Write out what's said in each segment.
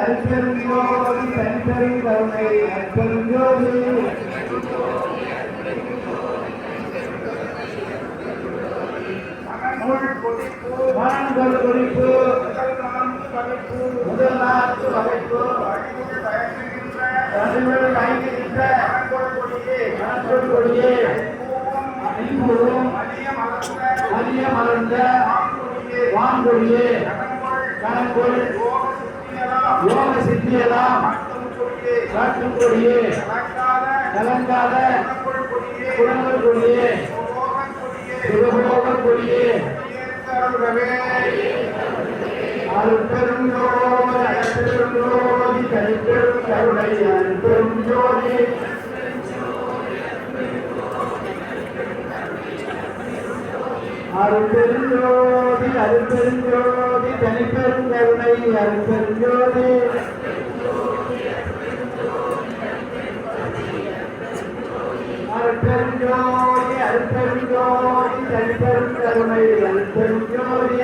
அருட்பெருஞ்சோதி தனிப்பெரும் கருணை அருட்பெருஞ்சோதி மனங்கள் குறிப்பு முதல் நான்கு வகைப்பு தமிழ் வாய்க்கின்ற மனங்கள் கொடியே அரிய மலர்ந்த வான்கொடியே கணக்குள் யோக சித்தியெல்லாம் காட்டும் கொடியே கலங்காத குணங்கள் கொடியே சுகபோக கொடியே அருட்பெரும் ஜோதி அருட்பெரும் ஜோதி கருணை அருட்பெரும் ஜோதி ஜோதி அருப்பெருஞ்சோதி அருப்பெருஞ்சோதி தனிப்பெரும் அருப்பெருஞ்சோதி அருப்பெருஞ்சோதி அருப்பெருஞ்சோதி தனிப்பெரு ஜோதி அருட்பெரும் ஜோதி தனிப்பெரும் கருணை அருட்பெரும் ஜோதி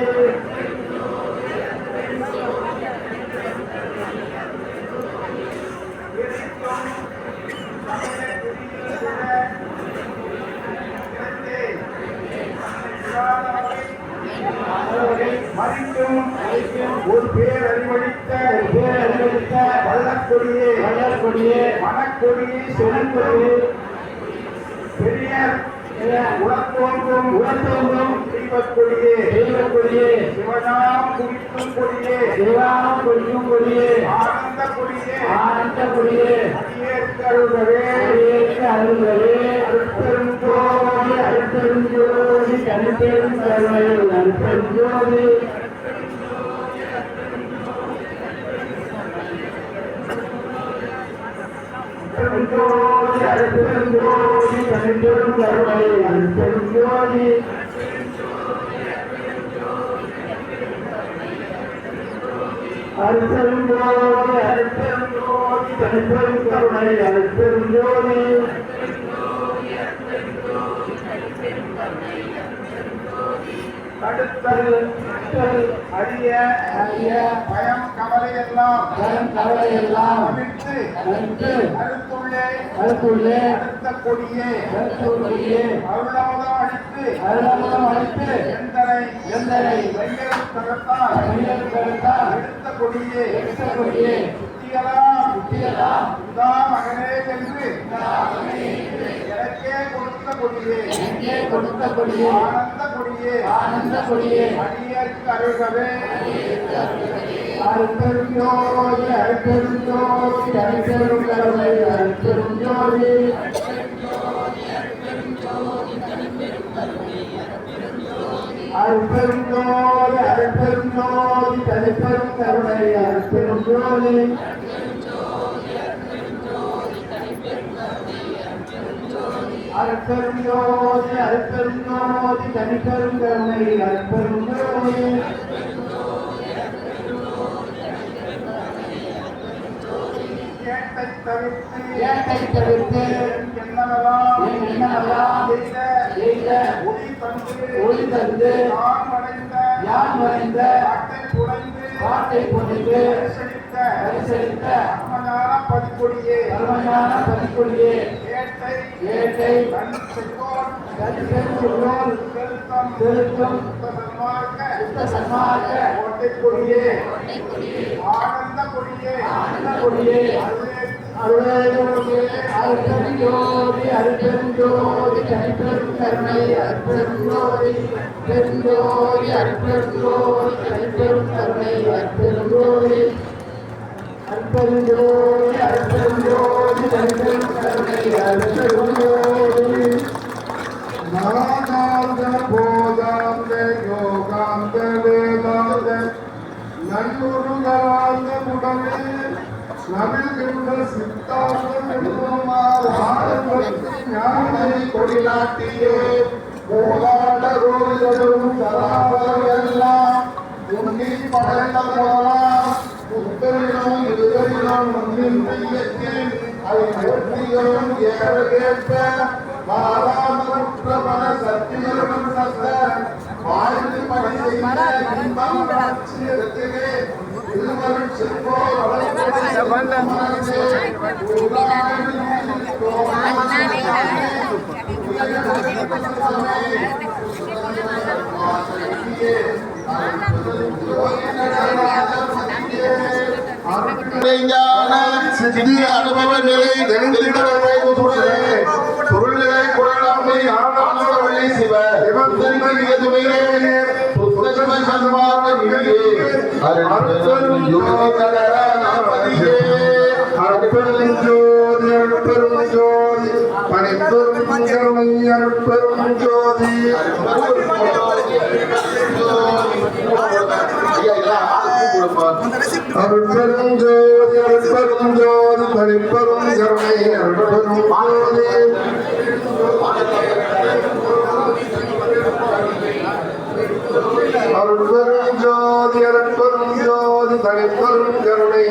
மறிக்கும் ஒரு பேர் அறிவழித்த ஒரு பேர் அறிவழித்த வள்ளக்கொடியே வள்ளக்கொடியே மணக்கொடியே செழுங்கொடியே பெரிய உலத்தோன்றும் உலத்தோன்றும் தெய்வக்கொடியே. தெய்வக்கொடியே. சிவனாம் குறிக்கும் கொடியே. சிவனாம் குறிக்கும் கொடியே. ஆனந்த கொடியே. ஆனந்த கொடியே. அடியேற்கு அருள்கவே அடியேற்கு அருட்பெரும் ஜோதி. தனிப்பெரும் கருணை அருட்பெரும் கருணை கருணை தடுத்தல் அரிய அரிய பயம் கவலை எல்லாம் பயம் கவலை எல்லாம் தவிர்த்து கருத்துள்ளே அடுத்த கொடியே கருத்துள்ளியே அருளாமதம் அழித்து அருளாமதம் அழித்து எந்தனை எந்தனை வெங்கல் கருத்தால் வெங்கல் கருத்தால் எடுத்த கொடியே எடுத்த கொடியே சுத்தியலாம் சுத்தியலாம் உதா மகனே என்று எனக்கே கொடுத்த கொடியே எனக்கே கொடுத்த கொடியே ஆனந்த கொடியே ஆனந்த கொடியே அடியேற்கு அருள்கவே. அருட்பெரும் ஜோதி அருட்பெரும் ஜோதி அருட்பெரும் கருணை அருட்பெரும் ஜோதி அருட்பெரும் ஜோதி அருட்பெரும் ஜோதி தனிப்பெரும் கருணை அருட்பெரும் ஜோதி அருட்பெரும் ஜோதி அருட்பெரும் ஜோதி தனிப்பெரும் கருணை அருட்பெரும் ஜோதி ஏட்டை தவிர்த்து ஏட்டை தவிர்த்து. தந்து யான் குறைந்து காட்டை குறைந்து பரிசளித்த பதிக்கொடியே அருமஞான பதிக்கொடியே ஏட்டை ஏட்டை சுத்த சன்மார்க்க கோட்டை கொடியே ஆனந்த கொடியே ஆனந்த கொடியே அருளே அருட்பெருஞ்சோதி அருட்பெருஞ்சோதி தனிப்பெரும் கருணை அருட்பெருஞ்சோதி பெருஞ்சோதி அருட்பெருஞ்சோதி தனிப்பெரும் கருணை அருட்பெருஞ்சோதி அருட்பெருஞ்சோதி அருட்பெருஞ்சோதி தனிப்பெரும் கருணை அருட்பெருஞ்சோதி நவிழ்கின்ற சித்தாந்த ஞானை கொடிநாட்டியே போராட ரோதிகளும் தராவெல்லாம் உன்னி படைந்த போலாம் புத்தரிடம் இருதரிடம் மையத்தில் அதை ஏற கேட்ப சத்த வாழ்ந்து பணி இன்பம் செல்வோர் சித்தி அனுபவ நிலை தெரிந்திடவே குசுடரே பொருள்களை குரலாமை ஆனந்த வழி சிவ சிவத்திற்கு எதுமையே புத்தகம சன்மான இடியே அருட்பெரும் ஜோதி கலர நாமதியே அருட்பெரும் ஜோதி அருட்பெரும் ஜோதி. பணிப்பெரும் கருணை அருட்பெரும் ஜோதி. அருட்பெரும் ஜோதி அருட்பெரும் ஜோதி. பணிப்பெரும் கருணை அருட்பெரும் ஜோதி. அருட்பெரும் ஜோதி அருட்பெரும் ஜோதி. தனிப்பெரும் கருணை